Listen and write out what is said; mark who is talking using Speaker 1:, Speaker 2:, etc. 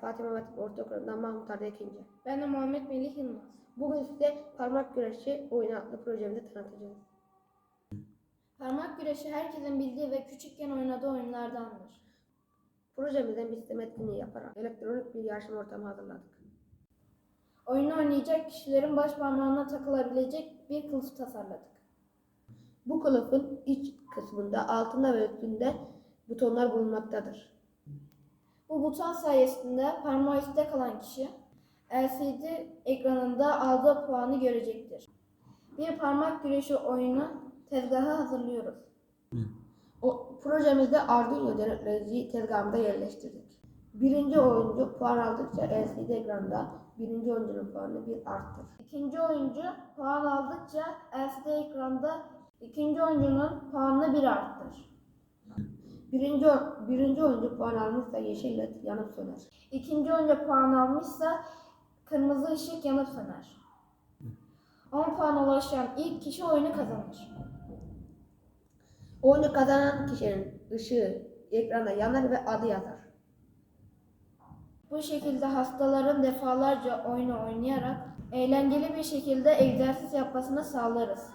Speaker 1: Fatih Mehmet Ortaokulu'ndan Mahmut Arda ikinci.
Speaker 2: Ben de Muhammed Melih Yılmaz.
Speaker 1: Bugün size parmak güreşi oyunu adlı projemizi tanıtacağız.
Speaker 2: Parmak güreşi herkesin bildiği ve küçükken oynadığı oyunlardandır.
Speaker 1: Projemizden bir sistem etkinliği yaparak elektronik bir yarışma ortamı hazırladık.
Speaker 2: Oyunu oynayacak kişilerin baş parmağına takılabilecek bir kılıf tasarladık.
Speaker 1: Bu kılıfın iç kısmında altında ve üstünde butonlar bulunmaktadır.
Speaker 2: Bu buton sayesinde parmağı üstte kalan kişi LCD ekranında aldığı puanı görecektir. Bir parmak güreşi oyunu tezgahı hazırlıyoruz.
Speaker 1: O projemizde Arduino denetleyiciyi tezgahımıza yerleştirdik. Birinci oyuncu puan aldıkça LCD ekranda birinci oyuncunun puanı bir arttır.
Speaker 2: İkinci oyuncu puan aldıkça LCD ekranda ikinci oyuncunun puanını bir arttır.
Speaker 1: Birinci, birinci oyuncu puan almışsa yeşil led yanıp söner.
Speaker 2: İkinci oyuncu puan almışsa kırmızı ışık yanıp söner. 10 puan ulaşan ilk kişi oyunu kazanır.
Speaker 1: Oyunu kazanan kişinin ışığı ekranda yanar ve adı yazar.
Speaker 2: Bu şekilde hastaların defalarca oyunu oynayarak eğlenceli bir şekilde egzersiz yapmasını sağlarız.